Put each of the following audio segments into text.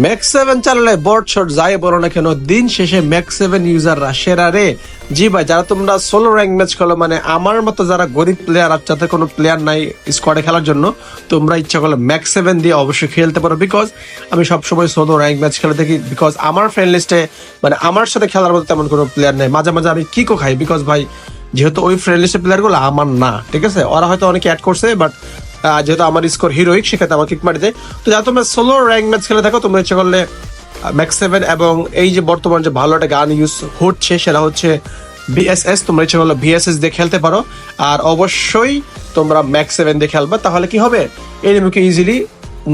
Max seven চালালে বোর্ড shot যাই বলো না কেন, দিন শেষে ম্যাক্স সেভেন ইউজাররা সেরা রে। জি ভাই, যারা তোমরা সোলো র্যাঙ্ক ম্যাচ খেলো মানে আমার মতো যারা গরিব প্লেয়ার আর যাতে কোনো প্লেয়ার নাই স্কোয়াডে খেলার জন্য, তোমরা ইচ্ছা করলে ম্যাক্স সেভেন দিয়ে অবশ্যই খেলতে পারো বিকজ আমি সবসময় সোলো র্যাঙ্ক ম্যাচ খেলে থাকি বিকজ আমার ফ্রেন্ড লিস্টে মানে আমার সাথে খেলার মতো তেমন কোনো প্লেয়ার নেই। মাঝে মাঝে আমি কিকো খাই বিকজ ভাই, যেহেতু ওই ফ্রেন্ড লিস্টের প্লেয়ারগুলো আমার না, ঠিক আছে? ওরা হয়তো অনেকে অ্যাড করছে বাট যেহেতু আমার স্কোর হিরোইক সেক্ষেত্রে আমার কিক মারি দেয় তো যারা তোমরা সোলো র্যাঙ্ক ম্যাচ খেলে থাকো, তোমরা ইচ্ছে করলে ম্যাক্স সেভেন এবং এই যে বর্তমান যে ভালো একটা গান ইউজ হচ্ছে, সেটা হচ্ছে বিএসএস তোমরা ইচ্ছে করলে বিএসএস দিয়ে খেলতে পারো। আর অবশ্যই তোমরা ম্যাক্স সেভেন দিয়ে খেলবা, তাহলে কি হবে? এনিমিকে ইজিলি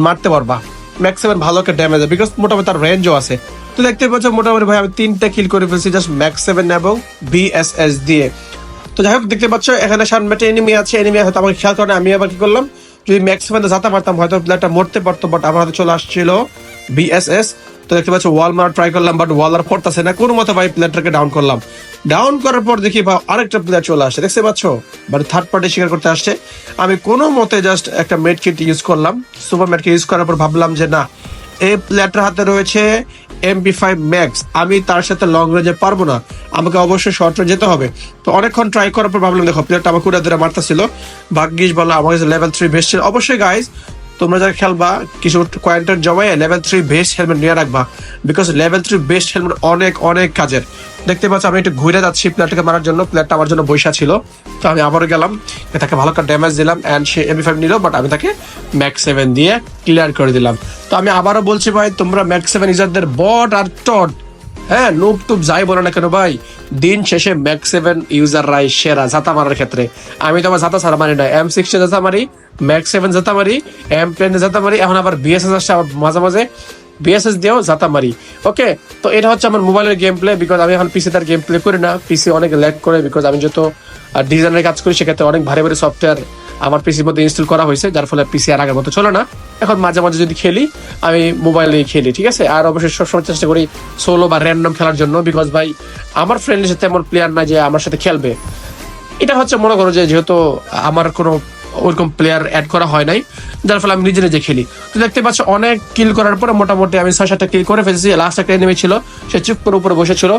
মারতে পারবা। ম্যাক্স সেভেন ভালো একটা ড্যামেজ বিকজ মোটামুটি তার রেঞ্জও আছে। তো দেখতে পাচ্ছ, মোটামুটি ভাই, আমি তিনটা কিল করে ফেলছি জাস্ট ম্যাক্স সেভেন এবং বিএসএস দিয়ে। তো যাই হোক, দেখতে পাচ্ছ, এখানে সামনে একটা এনিমি আছে এনিমি হয়তো আমাকে খেয়াল করে আমি আবার কি করলাম? যদি ম্যাক্সিমাম যাতে পারতাম, হয়তো প্লেয়ারটা মরতে পারতো বাট আমার হাতে চলে আসছিল বিএসএস তো দেখতে পাচ্ছি ওয়াল মারা ট্রাই করলাম বাট ওয়াল আর পড়তেছে না। কোনো মতে ভাই প্লেয়ারটাকে ডাউন করলাম। ডাউন করার পর দেখি ভাই আরেকটা প্লেয়ার চলে আসছে। দেখতে পাচ্ছ? বাট থার্ড পার্টি শিকার করতে আসছে। আমি কোনো মতে জাস্ট একটা মেড কিট ইউজ করলাম। সুপার মেড কিট ইউজ করার পর ভাবলাম যে না এই প্লেয়ারটার হাতে রয়েছে এমবি ফাইভ ম্যাক্স আমি তার সাথে লং রেঞ্জে পারব না। আমাকে অবশ্যই শর্ট রেঞ্জ যেতে হবে। তো অনেকক্ষণ ট্রাই করার পর ভাবলাম, দেখো প্লেয়ারটা আমাকে উড়ে ধরে মারতেছিল। ভাগ্যিস বলো আমার কাছে লেভেল থ্রি বেস্ট ছিল। অবশ্যই গাইজ তোমরা যারা খেলবা, কিছু কয়েন্টার জমায় লেভেল থ্রি বেস্ট হেলমেট নিয়ে রাখবা। Because level three best helmet অনেক অনেক কাজের। দেখতে পাচ্ছ, আমি একটু ঘুরে যাচ্ছি প্লেয়ারটাকে মারার জন্য। প্লেয়ারটা আমার জন্য বৈশা ছিল। তো আমি আবারও গেলাম। তাকে ভালো একটা ড্যামেজ দিলাম। অ্যান্ড সে এমবি ফাইভ নিল বাট আমি তাকে ম্যাক্স সেভেন দিয়ে ক্লিয়ার করে দিলাম। তো আমি আবারও বলছি ভাই, তোমরা ম্যাক্স সেভেন ইউজারদের বট আর টট হ্যাঁ নুপ টুপ যাই বলো না কেন ভাই, দিন শেষে ম্যাক্স সেভেন ইউজাররাই সেরা জাতা মারার ক্ষেত্রে। আমি তো আমার জাতা ছাড়া মারি না এম সিক্সে জাতা মারি ম্যাক্স সেভেন জাতা মারি এম টেনে জাতা মারি, এখন আবার বিএসএস আসছে, আবার মাঝে মাঝে বিএসএস দিয়েও জাতা মারি। ওকে তো এটা হচ্ছে আমার মোবাইলের গেম প্লে বিকজ আমি এখন পিসি তার গেম প্লে করি না। পিসি অনেক ল্যাক করে বিকজ আমি যত ডিজাইনের কাজ করি, সেক্ষেত্রে অনেক ভারী ভারী সফটওয়্যার আমার পিসির মধ্যে ইনস্টল করা হয়েছে, যার ফলে পিসি আর আগের মতো চলে না। এখন মাঝে মাঝে যদি খেলি, আমি মোবাইলে খেলি, ঠিক আছে? আর অবশ্যই সবসময় চেষ্টা করি সোলো বা র্যান্ডম খেলার জন্য বিকজ ভাই, আমার ফ্রেন্ডের সাথে তেমন প্লেয়ার না যে আমার সাথে খেলবে। এটা হচ্ছে মনে করো যে যেহেতু আমার কোনো ওরকম প্লেয়ার অ্যাড করা হয় নাই, যার ফলে আমি নিজে নিজে খেলি। তো দেখতে পাচ্ছ, অনেক কিল করার পরে মোটামুটি আমি ছয় সাতটা কিল করে ফেলেছি। লাস্ট একটা এনিমি ছিল, সে চুপ করে উপরে বসেছিল।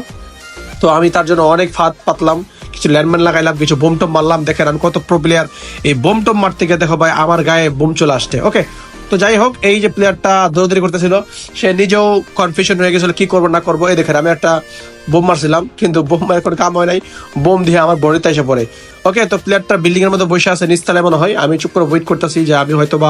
তো আমি তার জন্য অনেক ফাঁদ পাতলাম, কিছু ল্যান্ডম্যান লাগাইলাম, কিছু বোম টম মারলাম। দেখেন আমি কত প্রো প্লেয়ার এই বোম টম মারতে গিয়ে দেখো ভাই, আমার গায়ে বোম চলে আসছে ওকে তো যাই হোক, এই যে প্লেয়ারটা দৌড়দৌড়ি করতেছিল, সে নিজেও কনফিউশন হয়ে গেছিল, কি করব, না করব। এই দেখেন, আমি একটা বোম মারছিলাম, কিন্তু বোম মারের কোনো কাম হয় নাই। বোম দিয়ে আমার বডিতে এসে পড়ে। ওকে তো প্লেয়ারটা বিল্ডিং এর মধ্যে বসে আছে নিস্তালে মনে হয়। আমি চুপ করে ওয়েট করতেছি যে আমি হয়তো বা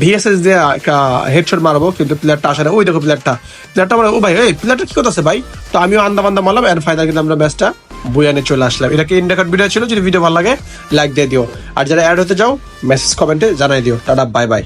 ভিএসএস দিয়ে একটা হেডশট মারবো, কিন্তু প্লেয়ারটা আসে না। ওই দেখো প্লেয়ারটা প্লেয়ারটা মানে ও ভাই, এই প্লেয়ারটা কি করতেছে ভাই? তো আমিও আন্দা বান্দা মারলাম এন্ড ফাইনাল কিন্তু আমরা ম্যাচটা বইয়ানে চলে আসলাম। এটা কি ইন্ডিয়া ভিডিও ছিল, যদি ভিডিও ভালো লাগে লাইক দিয়ে দিও। আর যারা অ্যাড হতে যাও মেসেজ কমেন্টে জানাই দিও। Tata bye bye